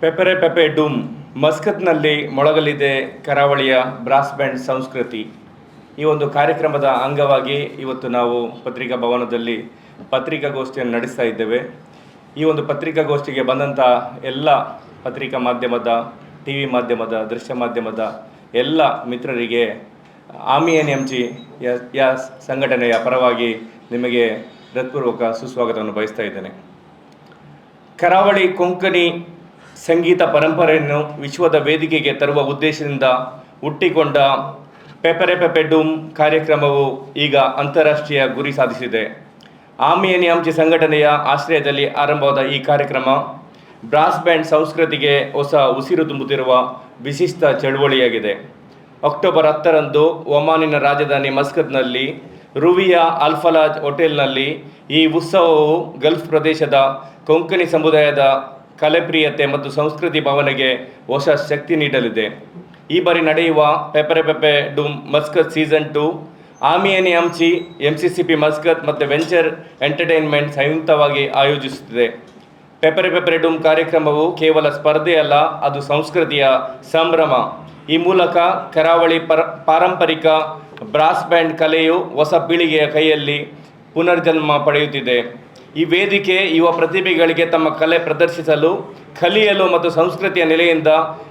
ಪೆಪರೆ ಪೆಪೆ ಡೂಮ್, ಮಸ್ಕತ್ನಲ್ಲಿ ಮೊಳಗಲಿದೆ ಕರಾವಳಿಯ brass band ಸಂಸ್ಕೃತಿ. ಈ ಒಂದು ಕಾರ್ಯಕ್ರಮದ ಅಂಗವಾಗಿ ಇವತ್ತು ನಾವು ಪತ್ರಿಕಾ ಭವನದಲ್ಲಿ ಪತ್ರಿಕಾಗೋಷ್ಠಿಯನ್ನು ನಡೆಸ್ತಾ ಇದ್ದೇವೆ. ಈ ಒಂದು ಪತ್ರಿಕಾಗೋಷ್ಠಿಗೆ ಬಂದಂಥ ಎಲ್ಲ ಪತ್ರಿಕಾ ಮಾಧ್ಯಮದ ಟಿ ವಿ ಮಾಧ್ಯಮದ, ದೃಶ್ಯ ಮಾಧ್ಯಮದ ಎಲ್ಲ ಮಿತ್ರರಿಗೆ ಆಮಿ ಎನ್ ಎಂ ಜಿ ಯ ಸಂಘಟನೆಯ ಪರವಾಗಿ ನಿಮಗೆ ಹೃತ್ಪೂರ್ವಕ ಸುಸ್ವಾಗತವನ್ನು ಬಯಸ್ತಾ ಇದ್ದೇನೆ. ಕರಾವಳಿ ಕೊಂಕಣಿ ಸಂಗೀತ ಪರಂಪರೆಯನ್ನು ವಿಶ್ವದ ವೇದಿಕೆಗೆ ತರುವ ಉದ್ದೇಶದಿಂದ ಹುಟ್ಟಿಕೊಂಡ ಪೆಪರೆ ಪೆಪೆ ಕಾರ್ಯಕ್ರಮವು ಈಗ ಅಂತಾರಾಷ್ಟ್ರೀಯ ಗುರಿ ಸಾಧಿಸಿದೆ. ಆಮಿಯನಿ ಅಂಚೆ ಸಂಘಟನೆಯ ಆಶ್ರಯದಲ್ಲಿ ಆರಂಭವಾದ ಈ ಕಾರ್ಯಕ್ರಮ, ಬ್ರಾಸ್ ಬ್ಯಾಂಡ್ ಸಂಸ್ಕೃತಿಗೆ ಹೊಸ ಉಸಿರು ತುಂಬುತ್ತಿರುವ ವಿಶಿಷ್ಟ ಚಳುವಳಿಯಾಗಿದೆ. ಅಕ್ಟೋಬರ್ ಹತ್ತರಂದು ಒಮಾನಿನ ರಾಜಧಾನಿ ಮಸ್ಕತ್ನಲ್ಲಿ ರುವಿಯಾ ಅಲ್ಫಲಾಜ್ ಹೋಟೆಲ್ನಲ್ಲಿ ಈ ಉತ್ಸವವು ಗಲ್ಫ್ ಪ್ರದೇಶದ ಕೊಂಕಣಿ ಸಮುದಾಯದ ಕಲೆಪ್ರಿಯತೆ ಮತ್ತು ಸಂಸ್ಕೃತಿ ಭಾವನೆಗೆ ಹೊಸ ಶಕ್ತಿ ನೀಡಲಿದೆ. ಈ ಬಾರಿ ನಡೆಯುವ ಪೆಪರೆ ಪೆಪೆ ಡುಮ್ ಮಸ್ಕತ್ ಸೀಸನ್ ಟು, ಆಮಿಯನಿ ಅಂಚಿ M C C P Muscat ಮತ್ತು ವೆಂಚರ್ ಎಂಟರ್ಟೈನ್ಮೆಂಟ್ ಸಂಯುಕ್ತವಾಗಿ ಆಯೋಜಿಸುತ್ತಿದೆ. ಪೆಪರೆ ಪೆಪರೆ ಡೂಮ್ ಕಾರ್ಯಕ್ರಮವು ಕೇವಲ ಸ್ಪರ್ಧೆಯಲ್ಲ, ಅದು ಸಂಸ್ಕೃತಿಯ ಸಂಭ್ರಮ. ಈ ಮೂಲಕ ಕರಾವಳಿ ಪರ, ಪಾರಂಪರಿಕ ಬ್ರಾಸ್ ಬ್ಯಾಂಡ್ ಕಲೆಯು ಹೊಸ ಪೀಳಿಗೆಯ ಕೈಯಲ್ಲಿ ಪುನರ್ಜನ್ಮ ಪಡೆಯುತ್ತಿದೆ. ಈ ವೇದಿಕೆ, ಯುವ ಪ್ರತಿಭೆಗಳಿಗೆ ತಮ್ಮ ಕಲೆ ಪ್ರದರ್ಶಿಸಲು, ಕಲಿಯಲು ಮತ್ತು ಸಂಸ್ಕೃತಿಯ ನೆಲೆಯಿಂದ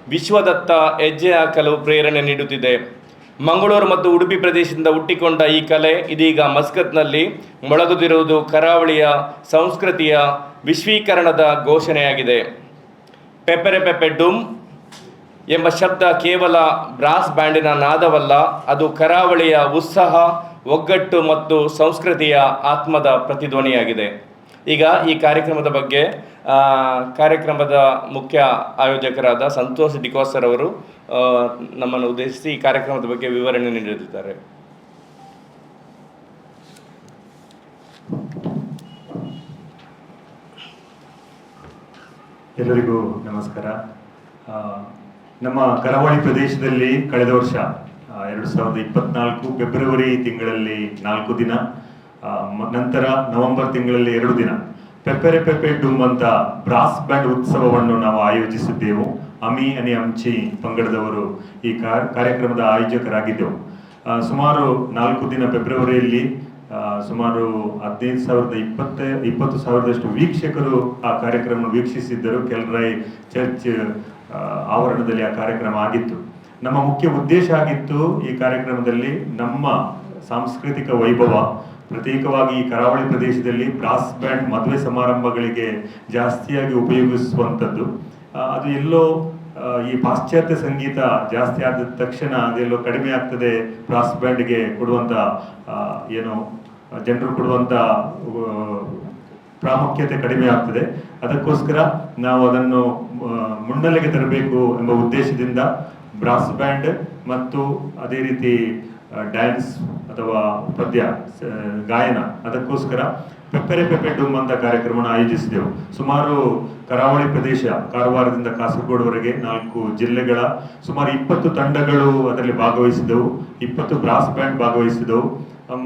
ವಿಶ್ವದತ್ತ ಹೆಜ್ಜೆ ಹಾಕಲು ಪ್ರೇರಣೆ ನೀಡುತ್ತಿದೆ. ಮಂಗಳೂರು ಮತ್ತು ಉಡುಪಿ ಪ್ರದೇಶದಿಂದ ಹುಟ್ಟಿಕೊಂಡ ಈ ಕಲೆ ಇದೀಗ ಮಸ್ಕತ್ನಲ್ಲಿ ಮೊಳಗುತ್ತಿರುವುದು ಕರಾವಳಿಯ ಸಂಸ್ಕೃತಿಯ ವಿಶ್ವೀಕರಣದ ಘೋಷಣೆಯಾಗಿದೆ. ಪೆಪೆರೆ ಪೆಪೆ ಡುಮ್ ಎಂಬ ಶಬ್ದ ಕೇವಲ ಬ್ರಾಸ್ ಬ್ಯಾಂಡಿನ ನಾದವಲ್ಲ, ಅದು ಕರಾವಳಿಯ ಉತ್ಸಾಹ, ಒಗ್ಗಟ್ಟು ಮತ್ತು ಸಂಸ್ಕೃತಿಯ ಆತ್ಮದ ಪ್ರತಿಧ್ವನಿಯಾಗಿದೆ. ಈಗ ಈ ಕಾರ್ಯಕ್ರಮದ ಬಗ್ಗೆ ಕಾರ್ಯಕ್ರಮದ ಮುಖ್ಯ ಆಯೋಜಕರಾದ ಸಂತೋಷ್ ಡಿಕೋಸರ್ ಅವರು ನಮ್ಮನ್ನು ಉದ್ದೇಶಿಸಿ ಈ ಕಾರ್ಯಕ್ರಮದ ಬಗ್ಗೆ ವಿವರಣೆ ನೀಡಲಿದ್ದಾರೆ ಎಲ್ಲರಿಗೂ ನಮಸ್ಕಾರ. ನಮ್ಮ ಕರಾವಳಿ ಪ್ರದೇಶದಲ್ಲಿ ಕಳೆದ ವರ್ಷ ಎರಡು ಸಾವಿರದ ಇಪ್ಪತ್ನಾಲ್ಕು ಫೆಬ್ರವರಿ ತಿಂಗಳಲ್ಲಿ ನಾಲ್ಕು ದಿನ ನಂತರ ನವೆಂಬರ್ ತಿಂಗಳಲ್ಲಿ ಎರಡು ದಿನ. ಪೆಪ್ಪೆರೆ ಪೆಪ್ಪೆ ಡುಮ್ ಅಂತ ಬ್ರಾಸ್ ಬ್ಯಾಂಡ್ ಉತ್ಸವವನ್ನು ನಾವು ಆಯೋಜಿಸಿದ್ದೆವು. ಅಮಿ ಅನಿ ಅಂಚಿ ಪಂಗಡದವರು ಈ ಕಾರ್ಯಕ್ರಮದ ಆಯೋಜಕರಾಗಿದ್ದೆವು. ಸುಮಾರು ನಾಲ್ಕು ದಿನ ಫೆಬ್ರವರಿಯಲ್ಲಿ ಸುಮಾರು ಹದಿನೈದು ಸಾವಿರದ ಇಪ್ಪತ್ತ, ಇಪ್ಪತ್ತು ಸಾವಿರದಷ್ಟು ವೀಕ್ಷಕರು ಆ ಕಾರ್ಯಕ್ರಮ ವೀಕ್ಷಿಸಿದ್ದರು. ಕೆಲರಾಯ್ ಚರ್ಚ್ ಆವರಣದಲ್ಲಿ ಆ ಕಾರ್ಯಕ್ರಮ ಆಗಿತ್ತು. ನಮ್ಮ ಮುಖ್ಯ ಉದ್ದೇಶ ಆಗಿತ್ತು ಈ ಕಾರ್ಯಕ್ರಮದಲ್ಲಿ ನಮ್ಮ ಸಾಂಸ್ಕೃತಿಕ ವೈಭವ ಪ್ರತ್ಯೇಕವಾಗಿ ಈ ಕರಾವಳಿ ಪ್ರದೇಶದಲ್ಲಿ ಬ್ರಾಸ್ ಬ್ಯಾಂಡ್ ಮದುವೆ ಸಮಾರಂಭಗಳಿಗೆ ಜಾಸ್ತಿಯಾಗಿ ಉಪಯೋಗಿಸುವಂಥದ್ದು. ಅದು ಎಲ್ಲೋ ಈ ಪಾಶ್ಚಾತ್ಯ ಸಂಗೀತ ಜಾಸ್ತಿ ಆದ ತಕ್ಷಣ ಅದೆಲ್ಲೋ ಕಡಿಮೆ ಆಗ್ತದೆ ಬ್ರಾಸ್ ಬ್ಯಾಂಡ್ಗೆ ಕೊಡುವಂಥ ಏನು, ಜನರು ಕೊಡುವಂಥ ಪ್ರಾಮುಖ್ಯತೆ ಕಡಿಮೆ ಆಗ್ತದೆ. ಅದಕ್ಕೋಸ್ಕರ ನಾವು ಅದನ್ನು ಮುನ್ನಲೆಗೆ ತರಬೇಕು ಎಂಬ ಉದ್ದೇಶದಿಂದ ಬ್ರಾಸ್ ಬ್ಯಾಂಡ್ ಮತ್ತು ಅದೇ ರೀತಿ ಡ್ಯಾನ್ಸ್ ಅಥವಾ ಪದ್ಯ ಗಾಯನ, ಅದಕ್ಕೋಸ್ಕರ ಪೆಪ್ಪೆರೆ ಪೆಪ್ಪೆ ಡುಮ್ ಅಂತ ಕಾರ್ಯಕ್ರಮವನ್ನು ಆಯೋಜಿಸಿದೆವು. ಸುಮಾರು ಕರಾವಳಿ ಪ್ರದೇಶ, ಕಾರವಾರದಿಂದ ಕಾಸರಗೋಡುವರೆಗೆ ನಾಲ್ಕು ಜಿಲ್ಲೆಗಳ ಸುಮಾರು ಇಪ್ಪತ್ತು ತಂಡಗಳು ಅದರಲ್ಲಿ ಭಾಗವಹಿಸಿದವು. ಇಪ್ಪತ್ತು ಬ್ರಾಸ್ ಬ್ಯಾಂಡ್ ಭಾಗವಹಿಸಿದವು.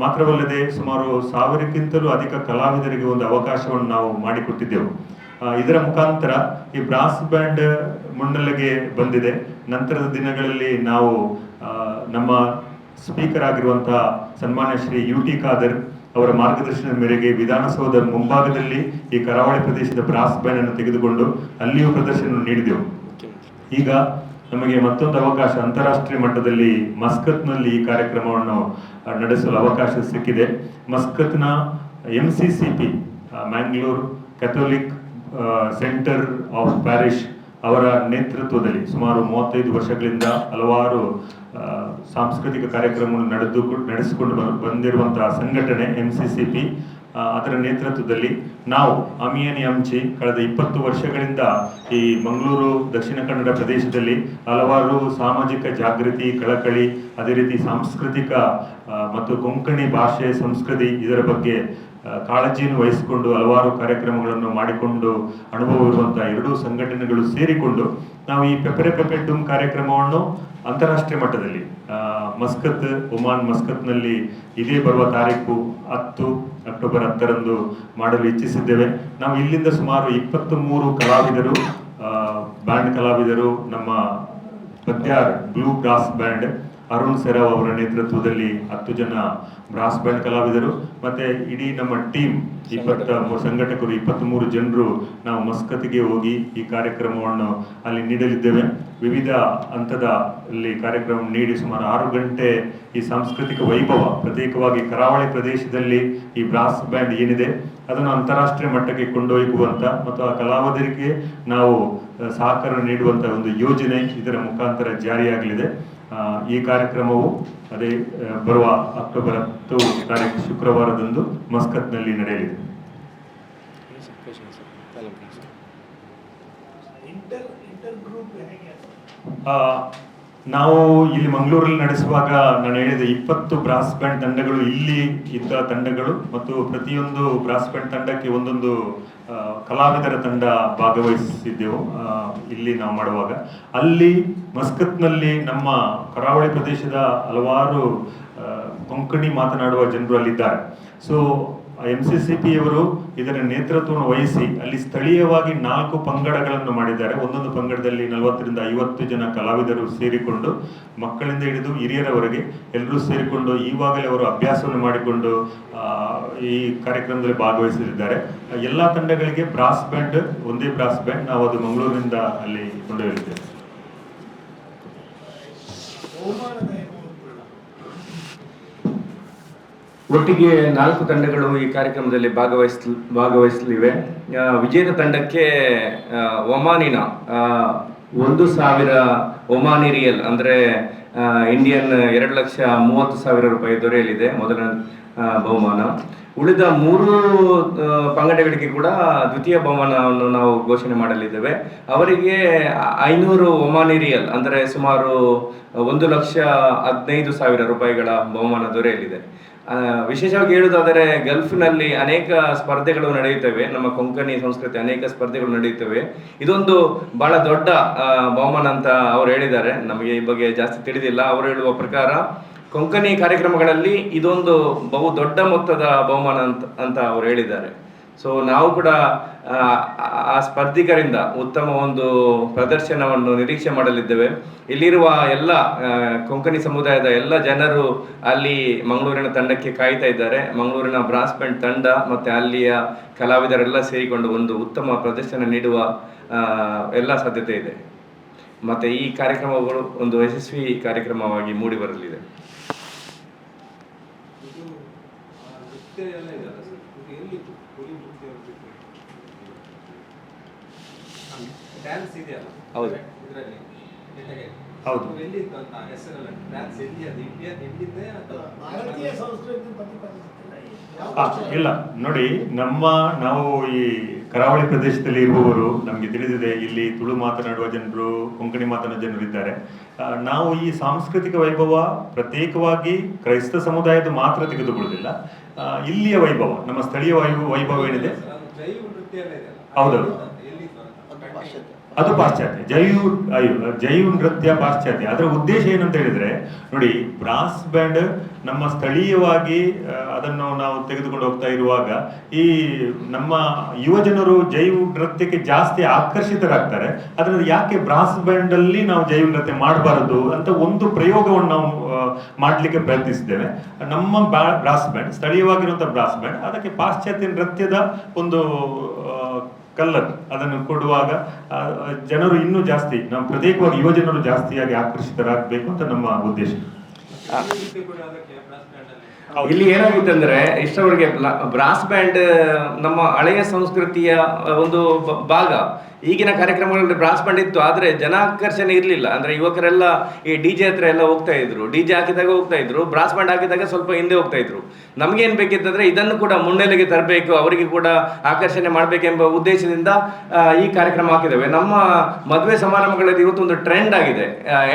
ಮಾತ್ರವಲ್ಲದೆ ಸುಮಾರು ಸಾವಿರಕ್ಕಿಂತಲೂ ಅಧಿಕ ಕಲಾವಿದರಿಗೆ ಒಂದು ಅವಕಾಶವನ್ನು ನಾವು ಮಾಡಿಕೊಟ್ಟಿದ್ದೆವು. ಇದರ ಮುಖಾಂತರ ಈ ಬ್ರಾಸ್ ಬ್ಯಾಂಡ್ ಮುನ್ನೆಲೆಗೆ ಬಂದಿದೆ. ನಂತರದ ದಿನಗಳಲ್ಲಿ ನಾವು ನಮ್ಮ ಸ್ಪೀಕರ್ ಆಗಿರುವಂತಹ ಸನ್ಮಾನ್ಯ ಶ್ರೀ ಯು ಟಿ ಖಾದರ್ ಅವರ ಮಾರ್ಗದರ್ಶನದ ಮೇರೆಗೆ ವಿಧಾನಸೌಧ ಮುಂಭಾಗದಲ್ಲಿ ಈ ಕರಾವಳಿ ಪ್ರದೇಶದ ಬ್ರಾಸ್ ಬ್ಯಾನ್ ಅನ್ನು ತೆಗೆದುಕೊಂಡು ಅಲ್ಲಿಯೂ ಪ್ರದರ್ಶನ ನೀಡಿದೆವು. ಈಗ ನಮಗೆ ಮತ್ತೊಂದು ಅವಕಾಶ ಅಂತಾರಾಷ್ಟ್ರೀಯ ಮಟ್ಟದಲ್ಲಿ ಮಸ್ಕತ್ನಲ್ಲಿ ಈ ಕಾರ್ಯಕ್ರಮವನ್ನು ನಡೆಸಲು ಅವಕಾಶ ಸಿಕ್ಕಿದೆ. ಮಸ್ಕತ್ನ M C C P Mangalore Catholic centre of parish ಅವರ ನೇತೃತ್ವದಲ್ಲಿ ಸುಮಾರು ಮೂವತ್ತೈದು ವರ್ಷಗಳಿಂದ ಹಲವಾರು ಸಾಂಸ್ಕೃತಿಕ ಕಾರ್ಯಕ್ರಮವನ್ನು ನಡೆದು ನಡೆಸಿಕೊಂಡು ಬಂದಿರುವಂತಹ ಸಂಘಟನೆ ಎಂ ಸಿ ಸಿ ಅದರ ನೇತೃತ್ವದಲ್ಲಿ ನಾವು ಅಮಿಯನಿ ಅಂಚಿ ಕಳೆದ ಇಪ್ಪತ್ತು ವರ್ಷಗಳಿಂದ ಈ ಮಂಗಳೂರು, ದಕ್ಷಿಣ ಕನ್ನಡ ಪ್ರದೇಶದಲ್ಲಿ ಹಲವಾರು ಸಾಮಾಜಿಕ ಜಾಗೃತಿ, ಕಳಕಳಿ, ಅದೇ ರೀತಿ ಸಾಂಸ್ಕೃತಿಕ ಮತ್ತು ಕೊಂಕಣಿ ಭಾಷೆ, ಸಂಸ್ಕೃತಿ ಇದರ ಬಗ್ಗೆ ಕಾಳಜಿಯನ್ನು ವಹಿಸಿಕೊಂಡು ಹಲವಾರು ಕಾರ್ಯಕ್ರಮಗಳನ್ನು ಮಾಡಿಕೊಂಡು ಅನುಭವ ಇರುವಂತಹ ಎರಡೂ ಸಂಘಟನೆಗಳು ಸೇರಿಕೊಂಡು ನಾವು ಈ ಪೆಪರೆ ಪೆಪೆ ಡುಮ್ ಕಾರ್ಯಕ್ರಮವನ್ನು ಅಂತಾರಾಷ್ಟ್ರೀಯ ಮಟ್ಟದಲ್ಲಿ ಮಸ್ಕತ್, ಒಮಾನ್ ಮಸ್ಕತ್ನಲ್ಲಿ ಇದೇ ಬರುವ ತಾರೀಕು ಹತ್ತು ಅಕ್ಟೋಬರ್ ಹತ್ತರಂದು ಮಾಡಲು ಇಚ್ಛಿಸಿದ್ದೇವೆ. ನಾವು ಇಲ್ಲಿಂದ ಸುಮಾರು ಇಪ್ಪತ್ತ್ ಮೂರು ಕಲಾವಿದರು ಬ್ಯಾಂಡ್ ಕಲಾವಿದರು, ನಮ್ಮ Padyar blue grass band Arun Serao ಅವರ ನೇತೃತ್ವದಲ್ಲಿ ಹತ್ತು ಜನ ಬ್ರಾಸ್ ಬ್ಯಾಂಡ್ ಕಲಾವಿದರು ಮತ್ತೆ ಇಡೀ ನಮ್ಮ ಟೀಮ್ ಇಪ್ಪತ್ತ ಸಂಘಟಕರು ಇಪ್ಪತ್ತ್ ಮೂರು ಜನರು ನಾವು ಮಸ್ಕತ್ಗೆ ಹೋಗಿ ಈ ಕಾರ್ಯಕ್ರಮವನ್ನು ಅಲ್ಲಿ ನೀಡಲಿದ್ದೇವೆ. ವಿವಿಧ ಹಂತದ ಅಲ್ಲಿ ಕಾರ್ಯಕ್ರಮ ನೀಡಿ ಸುಮಾರು ಆರು ಗಂಟೆ ಈ ಸಾಂಸ್ಕೃತಿಕ ವೈಭವ, ಪ್ರತ್ಯೇಕವಾಗಿ ಕರಾವಳಿ ಪ್ರದೇಶದಲ್ಲಿ ಈ ಬ್ರಾಸ್ ಬ್ಯಾಂಡ್ ಏನಿದೆ, ಅದನ್ನು ಅಂತಾರಾಷ್ಟ್ರೀಯ ಮಟ್ಟಕ್ಕೆ ಕೊಂಡೊಯ್ಯುವಂತ ಮತ್ತು ಆ ಕಲಾವಿದರಿಗೆ ನಾವು ಸಹಕಾರ ನೀಡುವಂತಹ ಒಂದು ಯೋಜನೆ ಇದರ ಮುಖಾಂತರ ಜಾರಿಯಾಗಲಿದೆ. ಈ ಕಾರ್ಯಕ್ರಮವು ಅದೇ ಬರುವ ಅಕ್ಟೋಬರ್ ಹತ್ತು ತಾರೀಕು ಶುಕ್ರವಾರದಂದು ಮಸ್ಕತ್ನಲ್ಲಿ ನಡೆಯಲಿದೆ. ಇಂಟರ್ ಇಂಟರ್ ಗ್ರೂಪ್ ನಾವು ಇಲ್ಲಿ ಮಂಗಳೂರಲ್ಲಿ ನಡೆಸುವಾಗ ನಾನು ಹೇಳಿದೆ ಇಪ್ಪತ್ತು ಬ್ರಾಸ್ ಬ್ಯಾಂಡ್ ತಂಡಗಳು ಇಲ್ಲಿ ಇದ್ದ ತಂಡಗಳು ಮತ್ತು ಪ್ರತಿಯೊಂದು ಬ್ರಾಸ್ ಬ್ಯಾಂಡ್ ತಂಡಕ್ಕೆ ಒಂದೊಂದು ಕಲಾವಿದರ ತಂಡ ಭಾಗವಹಿಸಿದ್ದೆವು ಇಲ್ಲಿ ನಾವು ಮಾಡುವಾಗ. ಅಲ್ಲಿ ಮಸ್ಕತ್ನಲ್ಲಿ ನಮ್ಮ ಕರಾವಳಿ ಪ್ರದೇಶದ ಹಲವಾರು ಕೊಂಕಣಿ ಮಾತನಾಡುವ ಜನರು ಅಲ್ಲಿದ್ದಾರೆ. ಸೊ ಎಂ ಸಿ ಸಿ ಪಿಯವರು ಇದರ ನೇತೃತ್ವವನ್ನು ವಹಿಸಿ ಅಲ್ಲಿ ಸ್ಥಳೀಯವಾಗಿ ನಾಲ್ಕು ಪಂಗಡಗಳನ್ನು ಮಾಡಿದ್ದಾರೆ. ಒಂದೊಂದು ಪಂಗಡದಲ್ಲಿ ನಲವತ್ತರಿಂದ ಐವತ್ತು ಜನ ಕಲಾವಿದರು ಸೇರಿಕೊಂಡು ಮಕ್ಕಳಿಂದ ಹಿಡಿದು ಹಿರಿಯರವರೆಗೆ ಎಲ್ಲರೂ ಸೇರಿಕೊಂಡು ಈವಾಗಲೇ ಅವರು ಅಭ್ಯಾಸವನ್ನು ಮಾಡಿಕೊಂಡು ಈ ಕಾರ್ಯಕ್ರಮದಲ್ಲಿ ಭಾಗವಹಿಸಲಿದ್ದಾರೆ. ಎಲ್ಲ ತಂಡಗಳಿಗೆ ಬ್ರಾಸ್ ಬ್ಯಾಂಡ್, ಒಂದೇ ಬ್ರಾಸ್ ಬ್ಯಾಂಡ್ ನಾವು ಅದು ಮಂಗಳೂರಿನಿಂದ ಅಲ್ಲಿ ಕೊಂಡೊಯ್ಯಲಿದ್ದೇವೆ. ಒಟ್ಟಿಗೆ ನಾಲ್ಕು ತಂಡಗಳು ಈ ಕಾರ್ಯಕ್ರಮದಲ್ಲಿ ಭಾಗವಹಿಸ್ ಭಾಗವಹಿಸಲಿವೆ. ವಿಜೇತ ತಂಡಕ್ಕೆ ಒಮಾನಿನ ಒಂದು ಸಾವಿರ ಒಮಾನಿ ರಿಯಲ್ ಅಂದರೆ ಇಂಡಿಯನ್ ಎರಡು ಲಕ್ಷ ಮೂವತ್ತು ಸಾವಿರ ರೂಪಾಯಿ ದೊರೆಯಲಿದೆ ಮೊದಲ ಬಹುಮಾನ. ಉಳಿದ ಮೂರು ಪಂಗಡಗಳಿಗೆ ಕೂಡ ದ್ವಿತೀಯ ಬಹುಮಾನವನ್ನು ನಾವು ಘೋಷಣೆ ಮಾಡಲಿದ್ದೇವೆ. ಅವರಿಗೆ ಐನೂರು ಒಮಾನಿ ರಿಯಲ್ ಅಂದರೆ ಸುಮಾರು ಒಂದು ಲಕ್ಷ ಹದಿನೈದು ಸಾವಿರ ರೂಪಾಯಿಗಳ ಬಹುಮಾನ ದೊರೆಯಲಿದೆ. ವಿಶೇಷವಾಗಿ ಹೇಳುವುದಾದರೆ ಗಲ್ಫ್ನಲ್ಲಿ ಅನೇಕ ಸ್ಪರ್ಧೆಗಳು ನಡೆಯುತ್ತವೆ. ನಮ್ಮ ಕೊಂಕಣಿ ಸಂಸ್ಕೃತಿ ಅನೇಕ ಸ್ಪರ್ಧೆಗಳು ನಡೆಯುತ್ತವೆ. ಇದೊಂದು ಬಹಳ ದೊಡ್ಡ ಬಹುಮಾನ ಅಂತ ಅವರು ಹೇಳಿದ್ದಾರೆ. ನಮಗೆ ಈ ಬಗ್ಗೆ ಜಾಸ್ತಿ ತಿಳಿದಿಲ್ಲ. ಅವರು ಹೇಳುವ ಪ್ರಕಾರ ಕೊಂಕಣಿ ಕಾರ್ಯಕ್ರಮಗಳಲ್ಲಿ ಇದೊಂದು ಬಹು ದೊಡ್ಡ ಮೊತ್ತದ ಬಹುಮಾನ ಅಂತ ಅಂತ ಅವರು ಹೇಳಿದ್ದಾರೆ. ಸೊ ನಾವು ಕೂಡ ಆ, ಸ್ಪರ್ಧಿಗರಿಂದ ಉತ್ತಮ ಒಂದು ಪ್ರದರ್ಶನವನ್ನು ನಿರೀಕ್ಷೆ ಮಾಡಲಿದ್ದೇವೆ. ಇಲ್ಲಿರುವ ಎಲ್ಲ ಕೊಂಕಣಿ ಸಮುದಾಯದ ಎಲ್ಲ ಜನರು ಅಲ್ಲಿ ಮಂಗಳೂರಿನ ತಂಡಕ್ಕೆ ಕಾಯ್ತಾ ಇದ್ದಾರೆ. ಮಂಗಳೂರಿನ ಬ್ರಾಸ್ ಬ್ಯಾಂಡ್ ತಂಡ ಮತ್ತೆ ಅಲ್ಲಿಯ ಕಲಾವಿದರೆಲ್ಲ ಸೇರಿಕೊಂಡು ಒಂದು ಉತ್ತಮ ಪ್ರದರ್ಶನ ನೀಡುವ ಎಲ್ಲ ಸಾಧ್ಯತೆ ಇದೆ. ಮತ್ತೆ ಈ ಕಾರ್ಯಕ್ರಮಗಳು ಒಂದು ಯಶಸ್ವಿ ಕಾರ್ಯಕ್ರಮವಾಗಿ ಮೂಡಿ ಬರಲಿದೆ ಇದು ಆ, ನೃತ್ಯ ಎಲ್ಲ ಇದೆಯಲ್ಲ ಸರ್ ಇದು ಎಲ್ಲಿತ್ತು ಹುಲಿ ನೃತ್ಯ ಡ್ಯಾನ್ಸ್ ಇದೆಯಲ್ಲ ಹೌದು. ಇದರಲ್ಲಿ ಹೌದು. ಅಂತ ಹೆಸರೆಲ್ಲ ಡ್ಯಾನ್ಸ್ ಎಲ್ಲಿ ಇಂಡಿಯಾ ಅಂತ ಅಥವಾ ಭಾರತೀಯ ಸಂಸ್ಕೃತಿ? ಇಲ್ಲ ನೋಡಿ ನಮ್ಮ ನಾವು ಈ ಕರಾವಳಿ ಪ್ರದೇಶದಲ್ಲಿ ಇರುವವರು ನಮಗೆ ತಿಳಿದಿದೆ ಇಲ್ಲಿ ತುಳು ಮಾತನಾಡುವ ಜನರು ಕೊಂಕಣಿ ಮಾತನಾಡುವ ಜನರು ಇದ್ದಾರೆ. ನಾವು ಈ ಸಾಂಸ್ಕೃತಿಕ ವೈಭವ ಪ್ರತ್ಯೇಕವಾಗಿ ಕ್ರೈಸ್ತ ಸಮುದಾಯದ ಮಾತ್ರ ತೆಗೆದುಕೊಳ್ಳುವುದಿಲ್ಲ. ಇಲ್ಲಿಯ ವೈಭವ ನಮ್ಮ ಸ್ಥಳೀಯ ವೈಭವ ವೈಭವ ಏನಿದೆ? ಹೌದೌದು. ಅದು ಪಾಶ್ಚಾತ್ಯ. ಜೈವ್ ಜೈವ್ ನೃತ್ಯ ಪಾಶ್ಚಾತ್ಯ. ಅದರ ಉದ್ದೇಶ ಏನಂತ ಹೇಳಿದ್ರೆ, ನೋಡಿ, ಬ್ರಾಸ್ ಬ್ಯಾಂಡ್ ನಮ್ಮ ಸ್ಥಳೀಯವಾಗಿ ಅದನ್ನು ನಾವು ತೆಗೆದುಕೊಂಡು ಹೋಗ್ತಾ ಇರುವಾಗ, ಈ ನಮ್ಮ ಯುವ ಜನರು ಜೈವ್ ನೃತ್ಯಕ್ಕೆ ಜಾಸ್ತಿ ಆಕರ್ಷಿತರಾಗ್ತಾರೆ. ಅದರಿಂದ ಯಾಕೆ ಬ್ರಾಸ್ ಬ್ಯಾಂಡ್ ಅಲ್ಲಿ ನಾವು ಜೈವ್ ನೃತ್ಯ ಮಾಡಬಾರದು ಅಂತ ಒಂದು ಪ್ರಯೋಗವನ್ನು ನಾವು ಮಾಡಲಿಕ್ಕೆ ಪ್ರಯತ್ನಿಸಿದ್ದೇವೆ. ನಮ್ಮ ಬ್ರಾ- ಬ್ರಾಸ್ ಬ್ಯಾಂಡ್ ಸ್ಥಳೀಯವಾಗಿರುವಂತಹ ಬ್ರಾಸ್ ಬ್ಯಾಂಡ್, ಅದಕ್ಕೆ ಪಾಶ್ಚಾತ್ಯ ನೃತ್ಯದ ಒಂದು ಕಲ್ಲರ್ ಅದನ್ನು ಕೊಡುವಾಗ ಜನರು ಇನ್ನೂ ಜಾಸ್ತಿ, ನಮ್ಮ ಪ್ರತ್ಯೇಕವಾಗಿ ಯುವ ಜನರು ಜಾಸ್ತಿಯಾಗಿ ಆಕರ್ಷಿತರಾಗಬೇಕು ಅಂತ ನಮ್ಮ ಉದ್ದೇಶ. ಇಲ್ಲಿ ಏನಾಗುತ್ತೆ ಅಂದ್ರೆ ಇಷ್ಟವರೆಗೆ ಬ್ರಾಸ್ ಬ್ಯಾಂಡ್ ನಮ್ಮ ಹಳೆಯ ಸಂಸ್ಕೃತಿಯ ಒಂದು ಭಾಗ. ಈಗಿನ ಕಾರ್ಯಕ್ರಮಗಳಲ್ಲಿ ಬ್ರಾಸ್ ಬ್ಯಾಂಡ್ ಇತ್ತು, ಆದ್ರೆ ಜನಾಕರ್ಷಣೆ ಇರಲಿಲ್ಲ. ಅಂದ್ರೆ ಯುವಕರೆಲ್ಲ ಈ ಡಿ ಜೆ ಹತ್ರ ಎಲ್ಲ ಹೋಗ್ತಾ ಇದ್ರು. ಡಿ ಜೆ ಹಾಕಿದಾಗ ಹೋಗ್ತಾ ಇದ್ರು. ಬ್ರಾಸ್ ಬ್ಯಾಂಡ್ ಹಾಕಿದಾಗ ಸ್ವಲ್ಪ ಹಿಂದೆ ಹೋಗ್ತಾ ಇದ್ರು. ನಮ್ಗೇನ್ ಬೇಕಿತ್ತಂದ್ರೆ ಇದನ್ನು ಕೂಡ ಮುನ್ನೆಲೆಗೆ ತರಬೇಕು, ಅವರಿಗೆ ಕೂಡ ಆಕರ್ಷಣೆ ಮಾಡಬೇಕೆಂಬ ಉದ್ದೇಶದಿಂದ ಈ ಕಾರ್ಯಕ್ರಮ ಹಾಕಿದ್ದೇವೆ. ನಮ್ಮ ಮದುವೆ ಸಮಾರಂಭಗಳಲ್ಲಿ ಇವತ್ತು ಒಂದು ಟ್ರೆಂಡ್ ಆಗಿದೆ.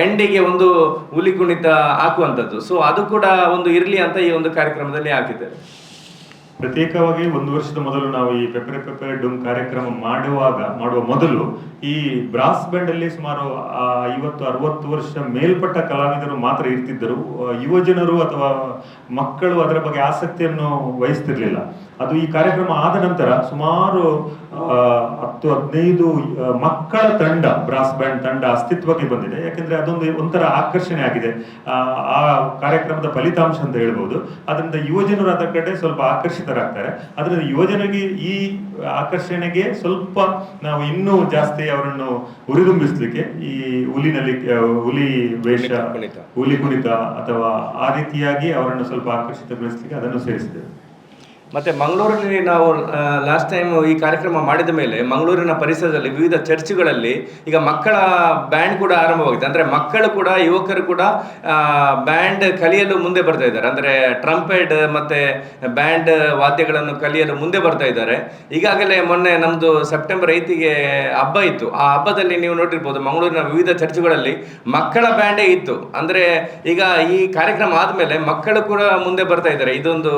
ಎಂಡಿಗೆ ಒಂದು ಹುಲಿ ಕುಣಿತ ಹಾಕುವಂಥದ್ದು. ಸೊ ಅದು ಕೂಡ ಒಂದು ಇರಲಿ ಅಂತ ಈ ಒಂದು ಕಾರ್ಯಕ್ರಮದಲ್ಲಿ ಹಾಕಿದ್ದೇವೆ ಪ್ರತ್ಯೇಕವಾಗಿ ಒಂದು ವರ್ಷದ ಮೊದಲು ನಾವು ಈ ಪೆಪ್ಪರೆ ಪೆಪ್ಪರೆ ಡುಮ್ ಕಾರ್ಯಕ್ರಮ ಮಾಡುವಾಗ ಮಾಡುವ ಮೊದಲು ಈ ಬ್ರಾಸ್ ಬ್ಯಾಂಡ್ ಅಲ್ಲಿ ಸುಮಾರು ಐವತ್ತು ಅರವತ್ತು ವರ್ಷ ಮೇಲ್ಪಟ್ಟ ಕಲಾವಿದರು ಮಾತ್ರ ಇರ್ತಿದ್ದರು. ಆ, ಯುವ ಜನರು ಅಥವಾ ಮಕ್ಕಳು ಅದರ ಬಗ್ಗೆ ಆಸಕ್ತಿಯನ್ನು ವಹಿಸ್ತಿರ್ಲಿಲ್ಲ. ಅದು ಈ ಕಾರ್ಯಕ್ರಮ ಆದ ನಂತರ ಸುಮಾರು ಹತ್ತು ಹದಿನೈದು ಮಕ್ಕಳ ತಂಡ ಬ್ರಾಸ್ ಬ್ಯಾಂಡ್ ತಂಡ ಅಸ್ತಿತ್ವಕ್ಕೆ ಬಂದಿದೆ. ಯಾಕೆಂದ್ರೆ ಅದೊಂದು ಒಂಥರ ಆಕರ್ಷಣೆ ಆಗಿದೆ. ಆ, ಕಾರ್ಯಕ್ರಮದ ಫಲಿತಾಂಶ ಅಂತ ಹೇಳ್ಬೋದು. ಅದರಿಂದ ಯುವಜನರು ಅದರ ಕಡೆ ಸ್ವಲ್ಪ ಆಕರ್ಷಿತರಾಗ್ತಾರೆ. ಅದರಿಂದ ಯುವಜನರಿಗೆ ಈ ಆಕರ್ಷಣೆಗೆ ಸ್ವಲ್ಪ ನಾವು ಇನ್ನೂ ಜಾಸ್ತಿ ಅವರನ್ನು ಹುರಿದುಂಬಿಸ್ಲಿಕ್ಕೆ ಈ ಹುಲಿನಲ್ಲಿ ಹುಲಿ ವೇಷ. ಹುಲಿ ಕುಣಿತ. ಅಥವಾ ಆ ರೀತಿಯಾಗಿ ಅವರನ್ನು ಸ್ವಲ್ಪ ಆಕರ್ಷಿತಗೊಳಿಸಲಿಕ್ಕೆ ಅದನ್ನು ಸೇರಿಸಿದ್ದೇವೆ ಮತ್ತೆ ಮಂಗಳೂರಿನಲ್ಲಿ ನಾವು ಲಾಸ್ಟ್ ಟೈಮ್ ಈ ಕಾರ್ಯಕ್ರಮ ಮಾಡಿದ ಮೇಲೆ ಮಂಗಳೂರಿನ ಪರಿಸರದಲ್ಲಿ ವಿವಿಧ ಚರ್ಚ್ಗಳಲ್ಲಿ ಈಗ ಮಕ್ಕಳ ಬ್ಯಾಂಡ್ ಕೂಡ ಆರಂಭವಾಗಿದೆ. ಅಂದ್ರೆ ಮಕ್ಕಳು ಕೂಡ, ಯುವಕರು ಕೂಡ ಬ್ಯಾಂಡ್ ಕಲಿಯಲು ಮುಂದೆ ಬರ್ತಾ ಇದ್ದಾರೆ. ಅಂದ್ರೆ ಟ್ರಂಪೆಡ್ ಮತ್ತೆ ಬ್ಯಾಂಡ್ ವಾದ್ಯಗಳನ್ನು ಕಲಿಯಲು ಮುಂದೆ ಬರ್ತಾ ಇದ್ದಾರೆ. ಈಗಾಗಲೇ ಮೊನ್ನೆ ನಮ್ಮದು ಸೆಪ್ಟೆಂಬರ್ ಐತಿಗೆ ಹಬ್ಬ ಇತ್ತು. ಆ ಹಬ್ಬದಲ್ಲಿ ನೀವು ನೋಡಿರ್ಬೋದು ಮಂಗಳೂರಿನ ವಿವಿಧ ಚರ್ಚ್ಗಳಲ್ಲಿ ಮಕ್ಕಳ ಬ್ಯಾಂಡೇ ಇತ್ತು. ಅಂದ್ರೆ ಈಗ ಈ ಕಾರ್ಯಕ್ರಮ ಆದಮೇಲೆ ಮಕ್ಕಳು ಕೂಡ ಮುಂದೆ ಬರ್ತಾ ಇದ್ದಾರೆ. ಇದೊಂದು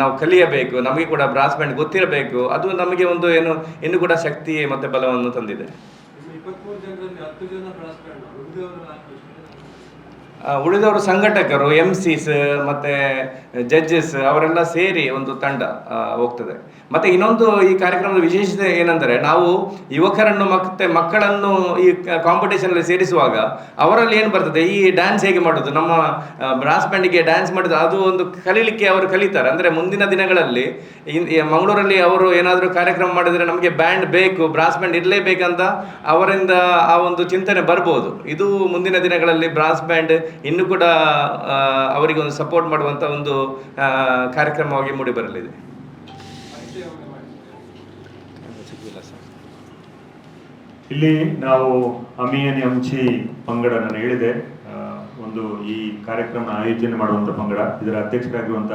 ನಾವು ಕಲಿಯಬೇಕು, ನಮಗೆ ಕೂಡ ಬ್ರಾಸ್ ಬ್ಯಾಂಡ್ ಗೊತ್ತಿರಬೇಕು, ಅದು ನಮಗೆ ಒಂದು ಏನು, ಇನ್ನು ಕೂಡ ಶಕ್ತಿ ಮತ್ತೆ ಬಲವನ್ನು ತಂದಿದೆ ನಿಮ್ಮ ಇಪ್ಪತ್ಮೂರು ಜನರಲ್ಲಿ ಹತ್ತು ಜನ ಬ್ರಾಸ್ ಬ್ಯಾಂಡ್ ಉಳಿದವರು ಸಂಘಟಕರು ಎಂ ಸಿಸ್ ಮತ್ತೆ ಜಡ್ಜಸ್ ಅವರೆಲ್ಲ ಸೇರಿ ಒಂದು ತಂಡ ಹೋಗ್ತದೆ. ಮತ್ತೆ ಇನ್ನೊಂದು ಈ ಕಾರ್ಯಕ್ರಮದ ವಿಶೇಷತೆ ಏನಂದರೆ, ನಾವು ಯುವಕರನ್ನು ಮತ್ತೆ ಮಕ್ಕಳನ್ನು ಈ ಕಾಂಪಿಟೇಷನಲ್ಲಿ ಸೇರಿಸುವಾಗ ಅವರಲ್ಲಿ ಏನು ಬರ್ತದೆ, ಈ ಡ್ಯಾನ್ಸ್ ಹೇಗೆ ಮಾಡೋದು? ನಮ್ಮ ಬ್ರಾಸ್ ಬ್ಯಾಂಡಿಗೆ ಡ್ಯಾನ್ಸ್ ಮಾಡುದು, ಅದು ಒಂದು ಕಲೀಲಿಕ್ಕೆ ಅವರು ಕಲಿತಾರೆ. ಅಂದ್ರೆ ಮುಂದಿನ ದಿನಗಳಲ್ಲಿ ಮಂಗಳೂರಲ್ಲಿ ಅವರು ಏನಾದರೂ ಕಾರ್ಯಕ್ರಮ ಮಾಡಿದರೆ ನಮಗೆ ಬ್ಯಾಂಡ್ ಬೇಕು ಬ್ರಾಸ್ ಬ್ಯಾಂಡ್ ಇರಲೇಬೇಕಂತ ಅವರಿಂದ ಆ ಒಂದು ಚಿಂತನೆ ಬರ್ಬೋದು. ಇದು ಮುಂದಿನ ದಿನಗಳಲ್ಲಿ ಬ್ರಾಸ್ ಬ್ಯಾಂಡ್ ಇನ್ನೂ ಕೂಡ ಅವರಿಗೆ ಒಂದು ಸಪೋರ್ಟ್ ಮಾಡುವಂತ ಒಂದು ಕಾರ್ಯಕ್ರಮವಾಗಿ ಮೂಡಿ ಬರಲಿದೆ. ಇಲ್ಲಿ ನಾವು ಅಮಿಯನೆ ಹಂಚಿ ಪಂಗಡ ನಾನು ಹೇಳಿದೆ. ಒಂದು ಈ ಕಾರ್ಯಕ್ರಮ ಆಯೋಜನೆ ಮಾಡುವಂತ ಪಂಗಡ. ಇದರ ಅಧ್ಯಕ್ಷರಾಗಿರುವಂಥ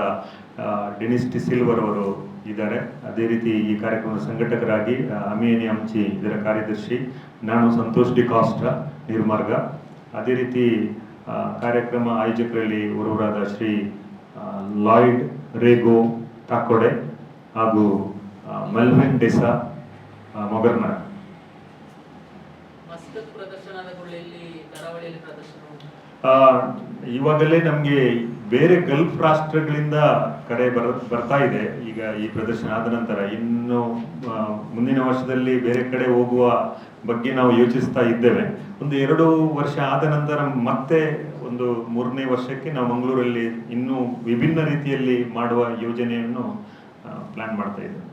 ಡೆನಿಸ್ ಟಿಸಿಲ್ವರ್ ಅವರು ಇದ್ದಾರೆ. ಅದೇ ರೀತಿ ಈ ಕಾರ್ಯಕ್ರಮದ ಸಂಘಟಕರಾಗಿ ಅಮಿಯನಿ ಅಂಚಿ ಇದರ ಕಾರ್ಯದರ್ಶಿ, ನಾನು ಸಂತೋಷ್ ಡಿ ಕಾಸ್ಟ್ರ, ನಿರ್ಮಾರ್ಗ. ಅದೇ ರೀತಿ ಕಾರ್ಯಕ್ರಮ ಆಯೋಜಕರಲ್ಲಿ ಒಬ್ಬರಾದ ಶ್ರೀ ಲಾಯ್ಡ್ ರೇಗೋ ತಾಕೋಡೆ ಹಾಗೂ ಮಲ್ವಿನ್ ಡಿಸಾ ಮೊಗರ್ನ ಮಸ್ಕತ್ ಇವಾಗಲೇ ನಮಗೆ ಬೇರೆ ಗಲ್ಫ್ ರಾಷ್ಟ್ರಗಳಿಂದ ಕಡೆ ಬರ, ಬರ್ತಾ ಇದೆ. ಈಗ ಈ ಪ್ರದರ್ಶನ ಆದ ನಂತರ ಇನ್ನು ಮುಂದಿನ ವರ್ಷದಲ್ಲಿ ಬೇರೆ ಕಡೆ ಹೋಗುವ ಬಗ್ಗೆ ನಾವು ಯೋಚಿಸ್ತಾ ಇದ್ದೇವೆ. ಒಂದು ಎರಡು ವರ್ಷ ಆದ ನಂತರ ಮತ್ತೆ ಒಂದು ಮೂರನೇ ವರ್ಷಕ್ಕೆ ನಾವು ಮಂಗಳೂರಲ್ಲಿ ಇನ್ನೂ ವಿಭಿನ್ನ ರೀತಿಯಲ್ಲಿ ಮಾಡುವ ಯೋಜನೆಯನ್ನು ಪ್ಲಾನ್ ಮಾಡ್ತಾ ಇದ್ದೇವೆ.